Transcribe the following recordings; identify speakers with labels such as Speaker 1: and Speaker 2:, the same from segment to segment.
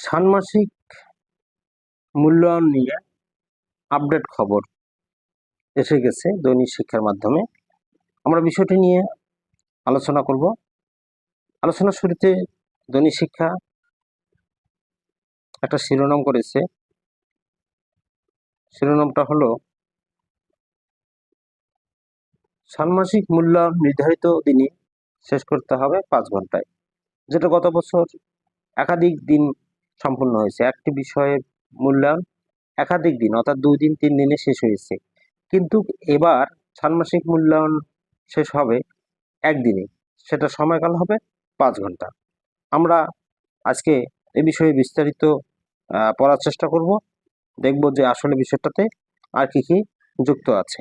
Speaker 1: ষান্মাসিক মূল্যায়ন নিয়ে আপডেট খবর এসে গেছে দৈনিক শিক্ষার মাধ্যমে। আমরা বিষয়টি নিয়ে আলোচনা করব। আলোচনার শুরুতে দৈনিক শিক্ষা একটা শিরোনাম করেছে। শিরোনামটা হলো, ষান্মাসিক মূল্যায়ন নির্ধারিত দিনে শেষ করতে হবে পাঁচ ঘন্টায়, যেটা গত বছর একাধিক দিন সম্পূর্ণ হয়েছে। একটি বিষয়ের মূল্যায়ন একাধিক দিন, অর্থাৎ দুই দিন, তিন দিনে শেষ হয়েছে। কিন্তু এবার ষান্মাসিক মূল্যায়ন শেষ হবে একদিনে। সেটা সময়কাল হবে পাঁচ ঘণ্টা। আমরা আজকে এ বিষয়ে বিস্তারিত পড়ার চেষ্টা করব। দেখব যে আসলে বিষয়টাতে আর কি কি যুক্ত আছে।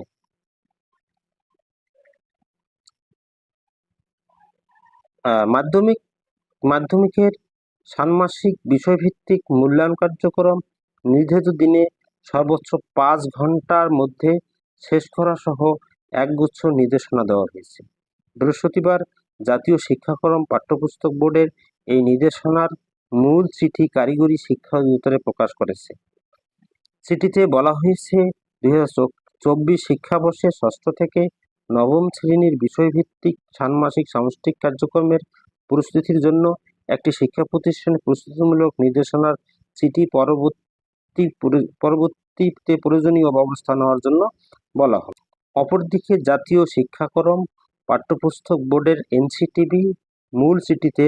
Speaker 1: মাধ্যমিক, মাধ্যমিকের ষান্মাসিক বিষয়ভিত্তিক মূল্যায়ন কার্যক্রম নির্ধারিত দিনে সর্বোচ্চ পাঁচ ঘণ্টার মধ্যে শেষ করা সহ একগুচ্ছ নির্দেশনা দেওয়া হয়েছে। বৃহস্পতিবার জাতীয় শিক্ষাক্রম পাঠ্যপুস্তক বোর্ডের এই নির্দেশনার মূল চিঠি কারিগরি শিক্ষা অধিদপ্তরে প্রকাশ করেছে। চিঠিতে বলা হয়েছে, দুই হাজার চব্বিশ শিক্ষাবর্ষে ষষ্ঠ থেকে নবম শ্রেণির বিষয়ভিত্তিক ষান্মাসিক সামষ্টিক কার্যক্রমের প্রস্তুতির জন্য একটি শিক্ষা প্রতিষ্ঠানে প্রস্তুতিমূলক নির্দেশনার চিঠি পরবর্তী পরবর্তীতে প্রয়োজনীয় ব্যবস্থা নেওয়ার জন্য বলা হয়। অপরদিকে জাতীয় শিক্ষাক্রম পাঠ্যপুস্তক বোর্ডের এনসিটিবি মূল চিঠিতে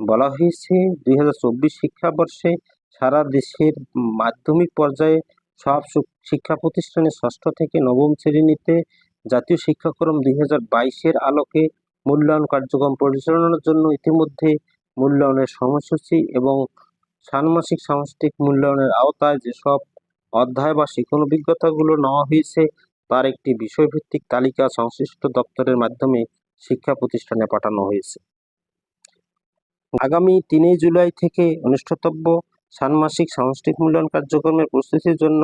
Speaker 1: বলা হয়েছে, দুই হাজার চব্বিশ শিক্ষাবর্ষে সারা দেশের মাধ্যমিক পর্যায়ে সব শিক্ষা প্রতিষ্ঠানে ষষ্ঠ থেকে নবম শ্রেণীতে জাতীয় শিক্ষাক্রম দুই হাজার বাইশের আলোকে মূল্যায়ন কার্যক্রম পরিচালনার জন্য ইতিমধ্যে মূল্যায়নের সময়সূচি এবং ষান্মাসিক সামষ্টিক মূল্যায়নের আওতায় যেসব অধ্যায় বা শিক্ষণ অভিজ্ঞতাগুলো নেওয়া হয়েছে, তার একটি বিষয়ভিত্তিক তালিকা সংশ্লিষ্ট দপ্তরের মাধ্যমে শিক্ষা প্রতিষ্ঠানে পাঠানো হয়েছে। আগামী তিনই জুলাই থেকে অনুষ্ঠিতব্য ষান্মাসিক সামষ্টিক মূল্যায়ন কার্যক্রমের প্রস্তুতির জন্য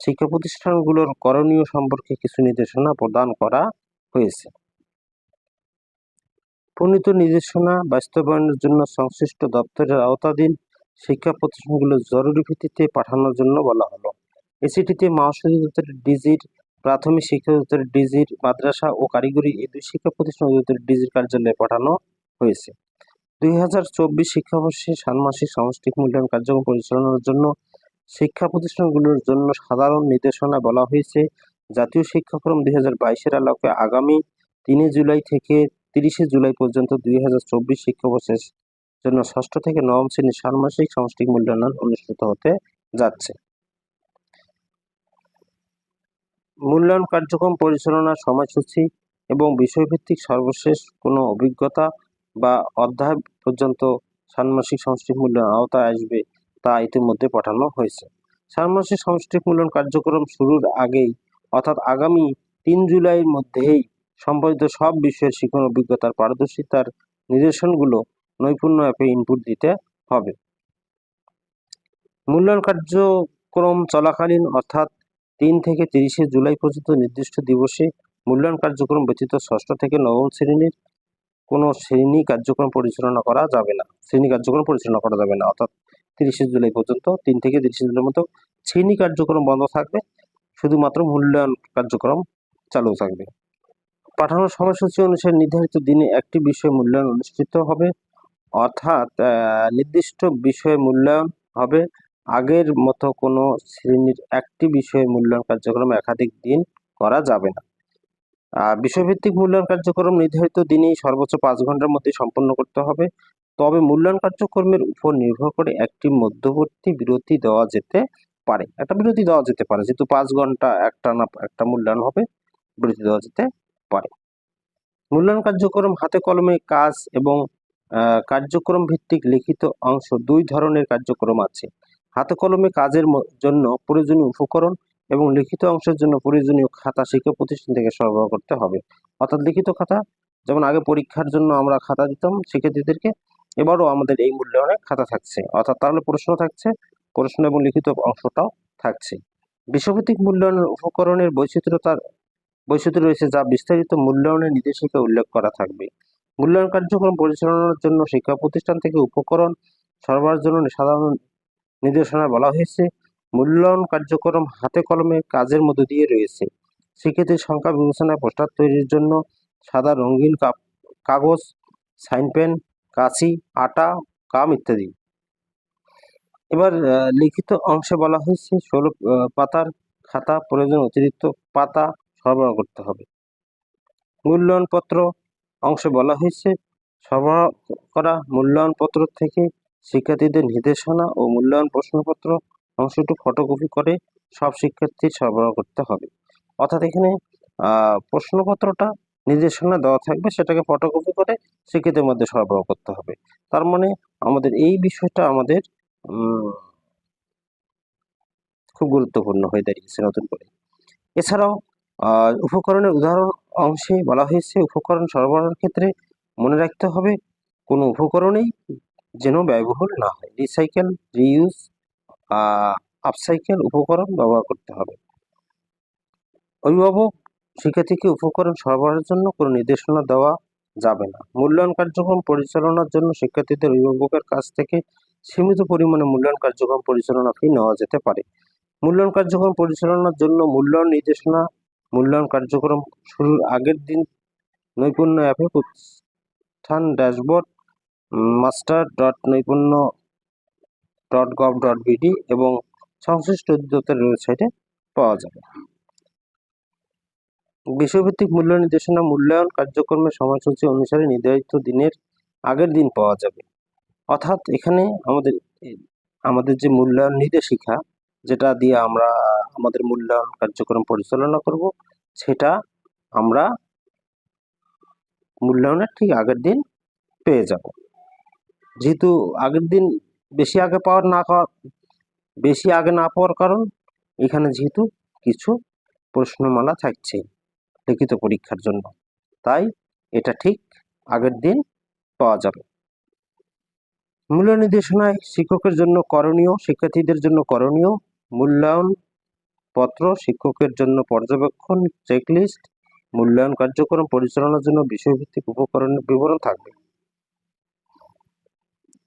Speaker 1: শিক্ষা প্রতিষ্ঠানগুলোর করণীয় সম্পর্কে কিছু নির্দেশনা প্রদান করা হয়েছে। প্রণীত নির্দেশনা বাস্তবায়নের জন্য সংশ্লিষ্ট দপ্তরের আওতাধীন শিক্ষা প্রতিষ্ঠানগুলো জরুরি ভিত্তিতে পাঠানোর জন্য বলা হলো। এসিটিতে মহাসচিব অধিদপ্তরের ডিজির, প্রাথমিক শিক্ষা অধিদপ্তরের ডিজির, মাদ্রাসা ও কারিগরি এই দুই শিক্ষা প্রতিষ্ঠান অধিদপ্তরের ডিজির কার্যালয়ে পাঠানো হয়েছে। দুই হাজার চব্বিশ শিক্ষাবর্ষে ষান্মাসিক সামষ্টিক মূল্যায়ন কার্যক্রম পরিচালনার জন্য শিক্ষা প্রতিষ্ঠানগুলোর জন্য সাধারণ নির্দেশনা বলা হয়েছে। জাতীয় শিক্ষাক্রম দুই হাজার বাইশের আলোকে আগামী তিনে জুলাই থেকে তিরিশে জুলাই পর্যন্ত দুই হাজার চব্বিশ শিক্ষাবর্ষের জন্য ষষ্ঠ থেকে নবম শ্রেণির ষান্মাসিক সামষ্টিক মূল্যায়ন অনুষ্ঠিত হতে যাচ্ছে। মূল্যায়ন কার্যক্রম পরিচালনার সময়সূচি এবং বিষয়ভিত্তিক সর্বশেষ কোনো অভিজ্ঞতা বা অধ্যায় পর্যন্ত ষান্মাসিক সামষ্টিক মূল্যায়ন আওতায় আসবে তা ইতিমধ্যে পাঠানো হয়েছে। ষান্মাসিক সামষ্টিক মূল্যায়ন কার্যক্রম শুরুর আগেই, অর্থাৎ আগামী তিন জুলাইয়ের মধ্যেই সম্পাদিত সব বিষয়ের শিক্ষণ অভিজ্ঞতার পারদর্শিতার নির্দেশনগুলো নৈপুণ্য অ্যাপে ইনপুট দিতে হবে। মূল্যায়ন কার্যক্রম চলাকালীন অর্থাৎ তিন থেকে তিরিশে জুলাই পর্যন্ত নির্দিষ্ট দিবসে মূল্যায়ন কার্যক্রম ব্যতীত ষষ্ঠ থেকে নবম শ্রেণির কোনো শ্রেণি কার্যক্রম পরিচালনা করা যাবে না। শ্রেণি কার্যক্রম পরিচালনা করা যাবে না। অর্থাৎ তিরিশে জুলাই পর্যন্ত, তিন থেকে তিরিশে জুলাই মতো শ্রেণি কার্যক্রম বন্ধ থাকবে। শুধুমাত্র মূল্যায়ন কার্যক্রম চালু থাকবে। পাঠানোর সময়সূচি অনুসারে নির্ধারিত দিনে একটি বিষয় মূল্যায়ন অনুষ্ঠিত হবে। অর্থাৎ নির্দিষ্ট বিষয়ে মূল্যায়ন হবে। আগের মতো কোনো শ্রেণির একটি বিষয়ের মূল্যায়ন কার্যক্রম একাধিক দিন করা যাবে না। বিষয়ভিত্তিক মূল্যায়ন কার্যক্রম নির্ধারিত দিনেই সর্বোচ্চ পাঁচ ঘণ্টার মধ্যে সম্পন্ন করতে হবে। তবে মূল্যায়ন কার্যক্রমের উপর নির্ভর করে একটি মধ্যবর্তী বিরতি দেওয়া যেতে পারে। একটা বিরতি দেওয়া যেতে পারে, যেহেতু পাঁচ ঘণ্টা একটা না একটা মূল্যায়ন হবে, বিরতি দেওয়া যেতে পারে। মূল্যায়ন কার্যক্রম, হাতে কলমে কাজ এবং কার্যক্রম ভিত্তিক লিখিত অংশ দুই ধরনের কার্যক্রম আছে। হাতে কলমে কাজের জন্য প্রয়োজনীয় উপকরণ এবং লিখিত অংশের জন্য প্রয়োজনীয় খাতা শিক্ষা প্রতিষ্ঠান থেকে সরবরাহ করতে হবে। অর্থাৎ লিখিত খাতা, যেমন আগে পরীক্ষার জন্য আমরা খাতা দিতাম, শিক্ষার্থীদেরকে এবারও আমাদের এই মূল্যায়নে খাতা থাকছে। অর্থাৎ তাহলে প্রশ্ন থাকছে, প্রশ্ন এবং লিখিত অংশটাও থাকছে। বিশ্বভিত্তিক মূল্যায়নের উপকরণের বৈচিত্র্যতার বৈচিত্র্য রয়েছে যা বিস্তারিত মূল্যায়নের নির্দেশিকা উল্লেখ করা থাকবে। মূল্যায়ন কার্যক্রম পরিচালনার জন্য শিক্ষা প্রতিষ্ঠান থেকে উপকরণ সরবরাহের জন্য সাধারণ নির্দেশনা বলা হয়েছে। মূল্যায়ন কার্যক্রম হাতে কলমে কাজের মধ্য দিয়ে রয়েছে। শিক্ষার্থীর সংখ্যা বিবেচনায় পোস্টার তৈরির জন্য সাদা রঙিন কাগজ, সাইন পেন, কাঁচি, আটা কাম ইত্যাদি। এবার লিখিত অংশে বলা হয়েছে, ষোলো পাতার খাতা, প্রয়োজন অতিরিক্ত পাতা সরবরাহ করতে হবে। মূল্যায়নপত্র অংশে বলা হয়েছে, সরবরাহ করা মূল্যায়নপত্র থেকে শিক্ষার্থীদের নির্দেশনা ও মূল্যায়ন প্রশ্নপত্র অংশটি ফটোকপি করে সব শিক্ষার্থীর সরবরাহ করতে হবে। অর্থাৎ এখানে প্রশ্নপত্রটা নির্দেশনা দেওয়া থাকবে, সেটাকে ফটোকপি করে শিক্ষার্থীর মধ্যে সরবরাহ করতে হবে। তার মানে আমাদের এই বিষয়টা আমাদের খুব গুরুত্বপূর্ণ হয়ে দাঁড়িয়েছে নতুন করে। এছাড়াও উপকরণের উদাহরণ অংশে বলা হয়েছে, উপকরণ সরবরাহের ক্ষেত্রে মনে রাখতে হবে, কোনো উপকরণেই যেন ব্যয়বহুল না হয়। রিসাইকেল রিইউজ আপসাইকেল উপকরণ ব্যবহার করতে হবে। অভিভাবক শিক্ষার্থীকে উপকরণ সরবরাহের জন্য কোনো নির্দেশনা দেওয়া যাবে না? মূল্যায়ন কার্যক্রম পরিচালনার জন্য শিক্ষার্থীদের অভিভাবকের কাছ থেকে সীমিত পরিমাণে মূল্যায়ন কার্যক্রম পরিচালনা ফি নেওয়া যেতে পারে। মূল্যায়ন কার্যক্রম পরিচালনার জন্য মূল্যায়ন নির্দেশনা মূল্যায়ন কার্যক্রম শুরুর আগের দিন নৈপুণ্য অ্যাপে প্রতিষ্ঠান dashboard, master dot Naipunya dot gov dot BD এবং সংশ্লিষ্ট অধিদপ্তরের ওয়েবসাইটে পাওয়া যাবে। বিষয়ভিত্তিক মূল্য নির্দেশনা মূল্যায়ন কার্যক্রমের সময়সূচি অনুসারে নির্ধারিত দিনের আগের দিন পাওয়া যাবে। অর্থাৎ এখানে আমাদের আমাদের যে মূল্যায়ন নির্দেশিকা যেটা দিয়ে আমরা আমাদের মূল্যায়ন কার্যক্রম পরিচালনা করব, সেটা আমরা মূল্যায়নের ঠিক আগের দিন পেয়ে যাব। যেহেতু আগের দিন বেশি আগে পাওয়ার না বেশি আগে না পাওয়ার কারণ, এখানে যেহেতু কিছু প্রশ্নমালা থাকছে লিখিত পরীক্ষার জন্য, তাই এটা ঠিক আগের দিন পাওয়া যাবে। মূল্য নির্দেশনায় শিক্ষকের জন্য করণীয়, শিক্ষার্থীদের জন্য করণীয় মূল্যায়ন পত্র শিক্ষকের জন্য পর্যবেক্ষণ চেকলিস্ট মূল্যায়ন কার্যক্রম পরিচালনার জন্য বিষয়ভিত্তিক উপকরণের বিবরণ থাকবে।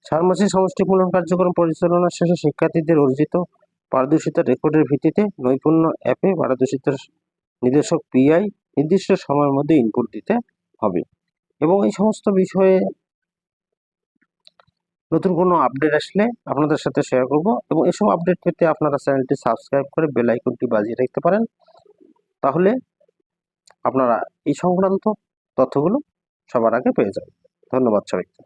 Speaker 1: ষান্মাসিক সমষ্টি মূল্যায়ন কার্যক্রম পরিচালনার শেষে শিক্ষার্থীদের অর্জিত পারদর্শিতার রেকর্ডের ভিত্তিতে নৈপুণ্য অ্যাপে পারদর্শিতার নির্দেশক পিআই নির্দিষ্ট সময়ের মধ্যে ইনপুট দিতে হবে। এবং এই সমস্ত বিষয়ে নতুন কোনো আপডেট আসলে আপনাদের সাথে শেয়ার করব এবং এসব আপডেট পেতে আপনারা চ্যানেলটি সাবস্ক্রাইব করে বেল আইকনটি বাজিয়ে রাখতে পারেন। তাহলে আপনারা এই সংক্রান্ত তথ্যগুলো সবার আগে পেয়ে যাবেন। ধন্যবাদ সবাইকে।